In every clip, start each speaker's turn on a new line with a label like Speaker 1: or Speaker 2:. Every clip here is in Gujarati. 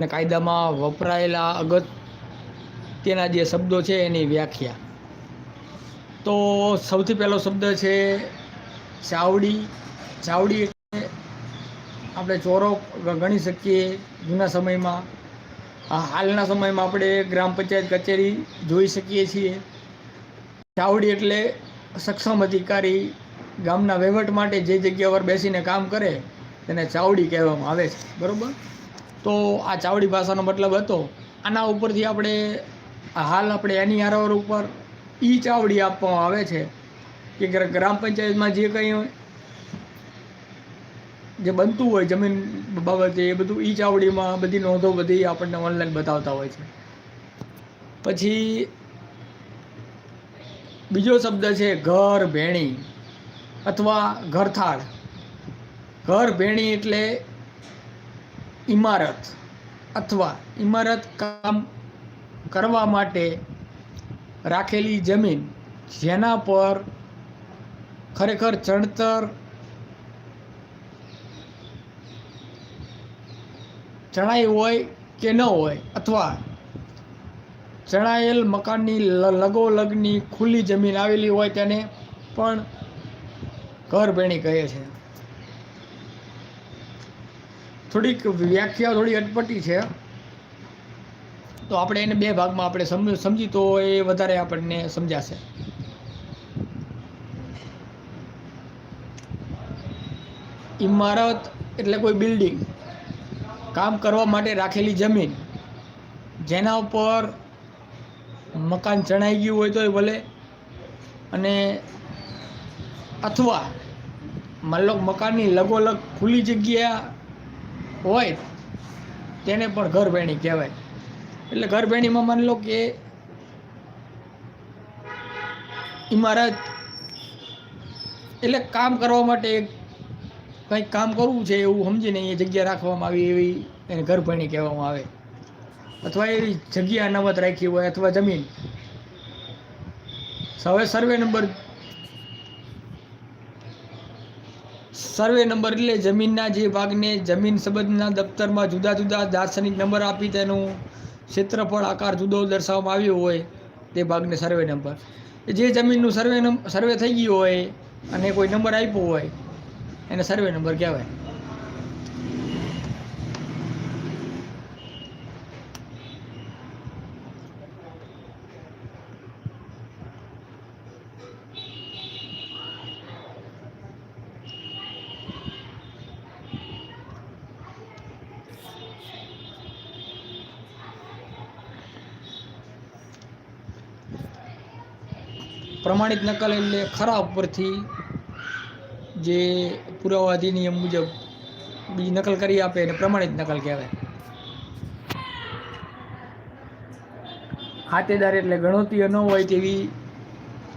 Speaker 1: અને કાયદામાં વપરાયેલા અગત્યના જે શબ્દો છે એની વ્યાખ્યા. તો સૌથી પહેલો શબ્દ છે ચાવડી. ચાવડી એટલે આપણે ચોરો ગણી શકીએ જૂના સમયમાં. હાલના સમયમાં આપણે ગ્રામ પંચાયત કચેરી જોઈ શકીએ છીએ. ચાવડી એટલે સક્ષમ અધિકારી ગામના વહીવટ માટે જે જગ્યા પર બેસીને કામ કરે તેને ચાવડી કહેવામાં આવે છે. બરાબર? તો આ ચાવડી ભાષાનો મતલબ હતો. આના ઉપરથી આપણે હાલ આપણે એની આરોવર ઉપર ઈ ચાવડી આપવામાં આવે છે. કે ગ્રામ પંચાયતમાં જે કંઈ જે બનતું હોય, જમીન બાબતે એ બધું ઈ ચાવડીમાં બધી નોંધો બધી આપણને ઓનલાઈન બતાવતા હોય છે. પછી બીજો શબ્દ છે ઘર ભેણી અથવા ઘરથાળ. ઘર ભેણી એટલે ઇમારત અથવા ઇમારત કામ કરવા માટે રાખેલી જમીન જેના પર ખરેખર ચણતર ચણાઈ હોય કે ન હોય અથવા ચણાયેલ મકાનની લગોલગની ખુલ્લી જમીન આવેલી હોય તેને પણ ઘર ભેણી કહે છે. થોડીક વ્યાખ્યા થોડી અટપટી છે. તો આપણે એને બે ભાગમાં આપણે સમજી તો એ વધારે આપણને સમજાશે. ઇમારત એટલે કોઈ બિલ્ડિંગ. કામ કરવા માટે રાખેલી જમીન. જેના ઉપર મકાન ચણાઈ ગયું હોય તોય ભલે. અને અથવા માન લો મકાનની લગોલગ ખુલ્લી જગ્યા હોય, તેને પણ ગરભેણી કહેવાય. એટલે ગરભેણીમાં માની લો કે ઇમારત એટલે કામ કરવા માટે કંઈક કામ કરવું છે એવું સમજીને એ જગ્યા રાખવામાં આવી એવી એને ગરભેણી કહેવામાં આવે. અથવા એવી જગ્યા અનામત રાખી હોય અથવા જમીન. હવે સર્વે નંબર સર્વે નંબર એટલે જમીનના જે ભાગને જમીન સંબંધના દફતરમાં જુદા જુદા દાર્શનિક નંબર આપી તેનું ક્ષેત્રફળ, આકાર જુદો દર્શાવવામાં આવ્યો હોય તે ભાગને સર્વે નંબર. જે જમીનનું સર્વે સર્વે થઈ ગયું હોય અને કોઈ નંબર આપ્યો હોય, એને સર્વે નંબર કહેવાય. પ્રમાણિત નકલ એટલે ખરા ઉપરથી જે પુરાવા અધિનિયમ મુજબ બીજી નકલ કરી આપે એને પ્રમાણિત નકલ કહેવાય. ખાતેદાર એટલે ગણોતીઓ ન હોય તેવી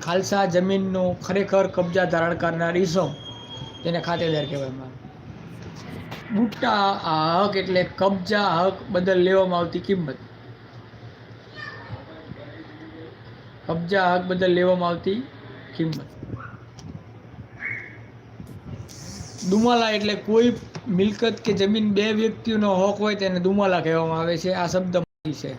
Speaker 1: ખાલસા જમીનનો ખરેખર કબજા ધારણ કરનાર ઈસમ તેને ખાતેદાર કહેવામાં બુટ્ટા હક એટલે કબજા હક બદલ લેવામાં આવતી કિંમત. કબજા હક બદલ લેવામાં આવતી કિંમત. દુમાલા એટલે કોઈ મિલકત કે જમીન બે વ્યક્તિઓનો હક હોય તેને દુમાલા કહેવામાં આવે છે. આ શબ્દ છે.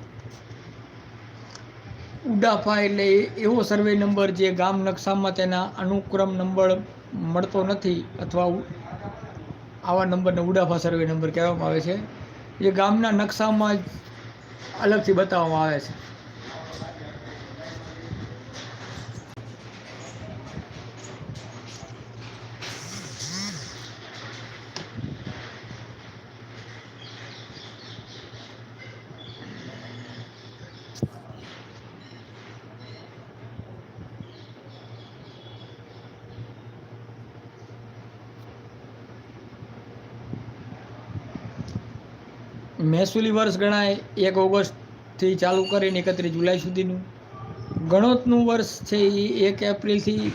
Speaker 1: ઉડાફા એટલે એવો સર્વે નંબર જે ગામ નકશામાં તેના અનુક્રમ નંબર મળતો નથી અથવા આવા નંબરને ઉડાફા સર્વે નંબર કહેવામાં આવે છે. જે ગામના નકશામાં અલગથી બતાવવામાં આવે છે. મહેસૂલી વર્ષ ગણાય, એક ઓગસ્ટથી ચાલુ કરીને એકત્રીસ જુલાઈ સુધીનું. ગણોતનું વર્ષ છે એ એક એપ્રિલથી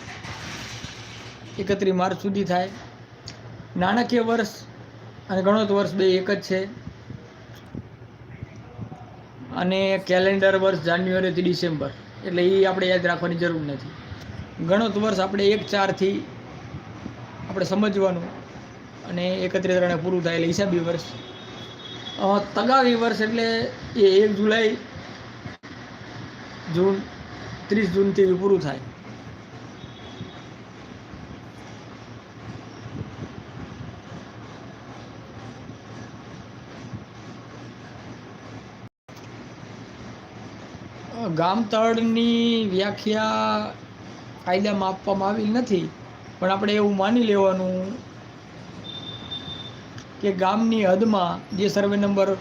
Speaker 1: એકત્રીસ માર્ચ સુધી થાય. નાણાકીય વર્ષ અને ગણોત વર્ષ બે એક જ છે. અને કેલેન્ડર વર્ષ જાન્યુઆરીથી ડિસેમ્બર, એટલે એ આપણે યાદ રાખવાની જરૂર નથી. ગણોત વર્ષ આપણે એક ચારથી આપણે સમજવાનું અને એકત્રીસ ત્રણે પૂરું થાય એટલે હિસાબી વર્ષ. તગાવી વર્ષ એટલે એ એક જુલાઈ જૂન, ત્રીસ જૂનથી પૂરું થાય. ગામતળની વ્યાખ્યા કાયદામાં આપવામાં આવી નથી, પણ આપણે એવું માની લેવાનું કે ગામની હદમાં જે સર્વે નંબર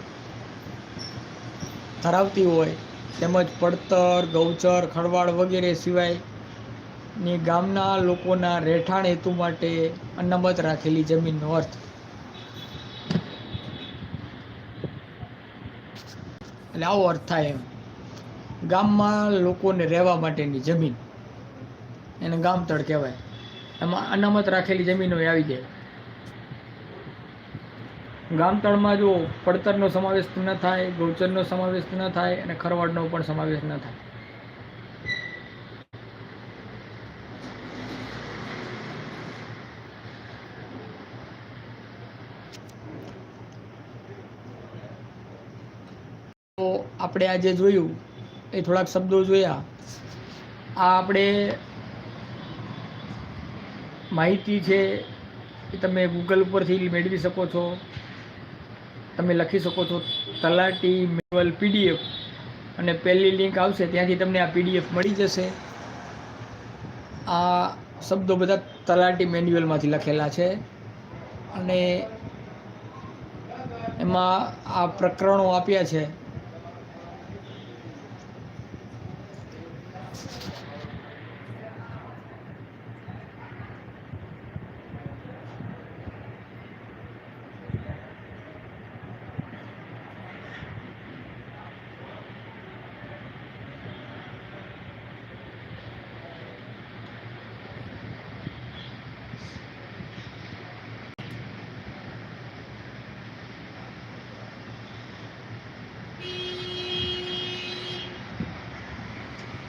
Speaker 1: ધરાવતી હોય, તેમજ પડતર, ગૌચર ખડવાળ વગેરે સિવાયની ગામના લોકોના રહેઠાણ હેતુ માટે અનામત રાખેલી જમીનનો અર્થ. એટલે આવો અર્થ થાય એમ. ગામમાં લોકોને રહેવા માટેની જમીન. એને ગામતળ કહેવાય. એમાં અનામત રાખેલી જમીનો આવી જાય. ગામતળમાં જો પડતરનો સમાવેશ ન થાય, ગૌચરનો સમાવેશ ન થાય અને ખરવાડનો પણ સમાવેશ ન થાય. તો આપણે આજે જોયું, એ થોડાક શબ્દો જોયા. આ આપણે માહિતી છે એ તમે ગૂગલ ઉપરથી મેળવી શકો છો. તમે લખી શકો છો તલાટી મેન્યુઅલ પીડીએફ. અને પહેલી લિંક આવશે, ત્યાંથી તમને આ પીડીએફ મળી જશે. આ શબ્દો બધા તલાટી મેન્યુઅલમાંથી લખેલા છે. અને એમાં આ પ્રકરણો આપ્યા છે.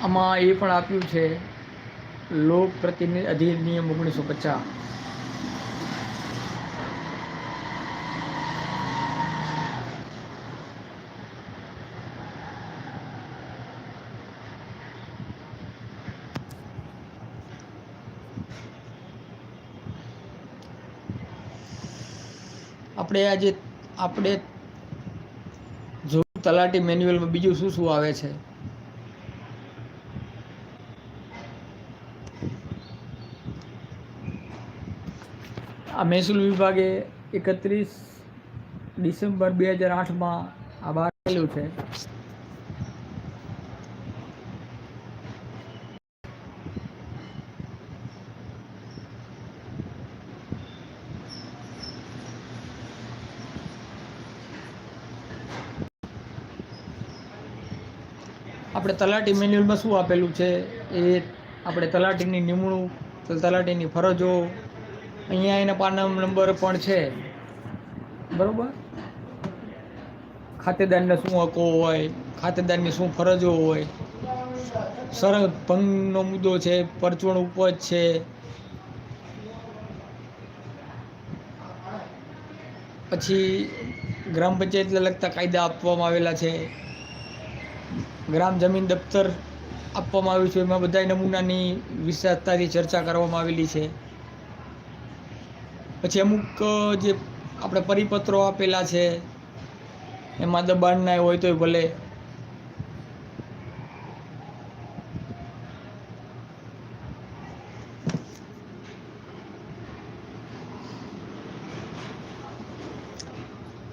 Speaker 1: આમાં એ પણ આપ્યું છે, લોક પ્રતિનિધિ અધિનિયમ ઓગણીસો પચાસ. આપણે આજે, આપણે જો તલાટી મેન્યુઅલમાં બીજું શું શું આવે છે? આ મહેસૂલ વિભાગે એકત્રીસ ડિસેમ્બર બે હજાર આઠમાં આ બહાર આવેલું છે. આપણે તલાટી મેન્યુઅલમાં શું આપેલું છે? એ આપણે તલાટીની નિમણૂક, તલાટીની ફરજો અહીંયા એના પાના નંબર પણ છે. બરોબર? ખાતેદારને શું હકો હોય? ખાતેદારની શું ફરજો હોય? સરહદ ભંગનો મુદ્દો છે, પરચુણ ઉપજ છે. પછી ગ્રામ પંચાયતને લગતા કાયદા આપવામાં આવેલા છે. ગ્રામ જમીન દફતર આપવામાં આવ્યું છે. એમાં બધા નમૂનાની વિશેષતાથી ચર્ચા કરવામાં આવેલી છે. પછી અમુક જે આપણે પરિપત્રો આપેલા છે, એમાં દબાણ ના હોય તોય ભલે.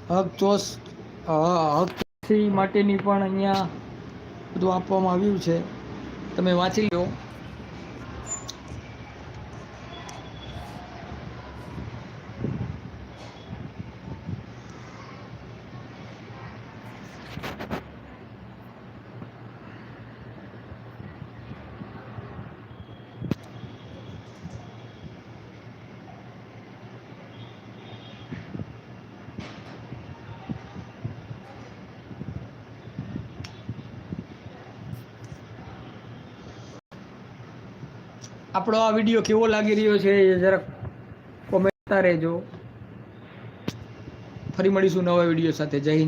Speaker 1: હક ચોસ માટેની પણ અહીંયા બધું આપવામાં આવ્યું છે. તમે વાંચી લો આપણો આ વીડિયો કેવો લાગી રહ્યો છે એ જરાક કોમેન્ટતા રહેજો. ફરી મળીશું નવા વીડિયો સાથે. જય હિન્દ.